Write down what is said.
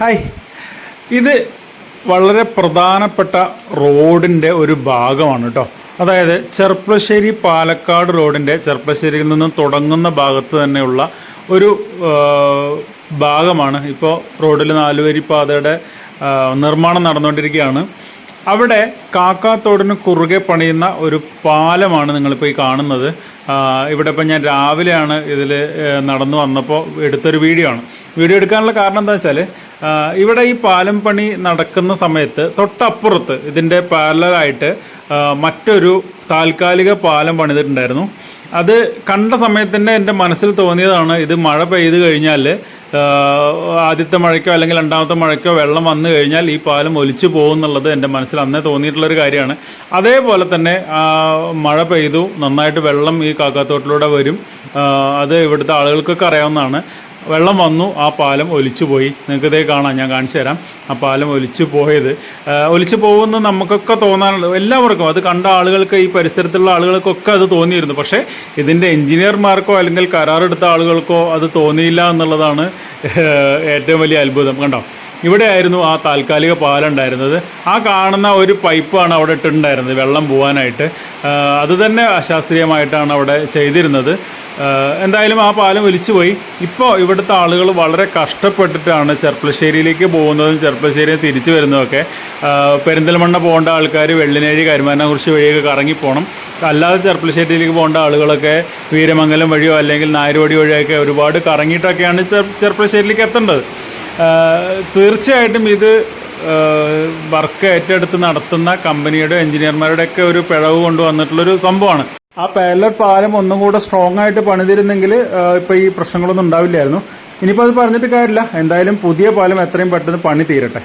Hi. ഇത് വളരെ പ്രധാനപ്പെട്ട റോഡിന്റെ ഒരു ഭാഗമാണ് കേട്ടോ അതായത് ചെർപ്പശ്ശേരി പാലക്കാട് റോഡിന്റെ ചെർപ്പശ്ശേരിയിൽ നിന്ന് തുടങ്ങുന്ന ഭാഗത്ത് തന്നെയുള്ള ഒരു ഭാഗമാണ് ഇപ്പോൾ റോഡിൽ നാലുവരി പാതയുടെ നിർമ്മാണം നടന്നുകൊണ്ടിരിക്കുകയാണ്. അവിടെ കാക്കാത്തോടിന് കുറുകെ പണിയുന്ന ഒരു പാലമാണ് നിങ്ങളിപ്പോൾ ഈ കാണുന്നത്. ഇവിടെ ഇപ്പം ഞാൻ രാവിലെയാണ് ഇതിൽ നടന്നു വന്നപ്പോൾ എടുത്തൊരു വീഡിയോ ആണ്. വീഡിയോ എടുക്കാനുള്ള കാരണം എന്താ വെച്ചാൽ ഇവിടെ ഈ പാലം പണി നടക്കുന്ന സമയത്ത് തൊട്ടപ്പുറത്ത് ഇതിന്റെ പാരലായിട്ട് മറ്റൊരു താൽക്കാലിക പാലം പണിതിട്ടുണ്ടായിരുന്നു. അത് കണ്ട സമയത്ത് തന്നെ എന്റെ മനസ്സിൽ തോന്നിയതാണ് ഇത് മഴ പെയ്ത് കഴിഞ്ഞാൽ ആദ്യത്തെ മഴയ്ക്കോ അല്ലെങ്കിൽ രണ്ടാമത്തെ മഴയ്ക്കോ വെള്ളം വന്നു കഴിഞ്ഞാൽ ഈ പാലം ഒലിച്ചു പോകും എന്നുള്ളത് എന്റെ മനസ്സിൽ അന്നേ തോന്നിയിട്ടുള്ളൊരു കാര്യമാണ്. അതേപോലെ തന്നെ മഴ പെയ്തു നന്നായിട്ട് വെള്ളം ഈ കാക്കാത്തോട്ടിലൂടെ വരും. അത് ഇവിടുത്തെ ആളുകൾക്കൊക്കെ അറിയാവുന്നതാണ്. വെള്ളം വന്നു ആ പാലം ഒലിച്ചു പോയി. നിങ്ങൾക്ക് ഇതേ കാണാം ഞാൻ കാണിച്ചു തരാം. ആ പാലം ഒലിച്ചു പോയത്. ഒലിച്ചു പോകുമെന്ന് നമുക്കൊക്കെ തോന്നാനുള്ളത് എല്ലാവർക്കും. അത് കണ്ട ആളുകൾക്ക് ഈ പരിസരത്തുള്ള ആളുകൾക്കൊക്കെ അത് തോന്നിയിരുന്നു. പക്ഷേ ഇതിന്റെ എഞ്ചിനീയർമാർക്കോ അല്ലെങ്കിൽ കരാറെടുത്ത ആളുകൾക്കോ അത് തോന്നിയില്ല എന്നുള്ളതാണ് ഏറ്റവും വലിയ അത്ഭുതം. കണ്ടോ? ഇവിടെ ആയിരുന്നു ആ താൽക്കാലിക പാലം ഉണ്ടായിരുന്നത് ആ കാണുന്ന ഒരു പൈപ്പാണ് അവിടെ ഇട്ടിട്ടുണ്ടായിരുന്നത് വെള്ളം പോകാനായിട്ട് അത് തന്നെ അശാസ്ത്രീയമായിട്ടാണ് അവിടെ ചെയ്തിരുന്നത്. എന്തായാലും ആ പാലം ഒലിച്ചു പോയി. ഇപ്പോൾ ഇവിടുത്തെ ആളുകൾ വളരെ കഷ്ടപ്പെട്ടിട്ടാണ് ചെർപ്പളശ്ശേരിയിലേക്ക് പോകുന്നതും ചെർപ്പളശ്ശേരി തിരിച്ചു വരുന്നതൊക്കെ. പെരിന്തൽമണ്ണ പോകേണ്ട ആൾക്കാർ വെള്ളിനേഴി കരുമാനാകുറിശി വഴിയൊക്കെ കറങ്ങി പോകണം അല്ലാതെ ചെർപ്പളശ്ശേരിയിലേക്ക് പോകേണ്ട ആളുകളൊക്കെ വീരമംഗലം വഴിയോ അല്ലെങ്കിൽ നായരുവടി വഴിയൊക്കെ ഒരുപാട് കറങ്ങിയിട്ടൊക്കെയാണ് ചെർ- ചെർപ്പളശ്ശേരിയിലേക്ക് എത്തേണ്ടത്. തീർച്ചയായിട്ടും ഇത് വർക്ക് ഏറ്റെടുത്ത് നടത്തുന്ന കമ്പനിയുടെ എഞ്ചിനീയർമാരുടെയൊക്കെ ഒരു പിഴവ് കൊണ്ടുവന്നിട്ടുള്ളൊരു സംഭവമാണ്. ആ പാരലർ പാലം ഒന്നും കൂടെ സ്ട്രോങ് ആയിട്ട് പണിതിരുന്നെങ്കിൽ ഇപ്പൊ ഈ പ്രശ്നങ്ങളൊന്നും ഉണ്ടാവില്ലായിരുന്നു. ഇനിയിപ്പോൾ അത് പറഞ്ഞിട്ട് കാര്യമില്ല. എന്തായാലും പുതിയ പാലം എത്രയും പെട്ടെന്ന് പണി തീരട്ടെ.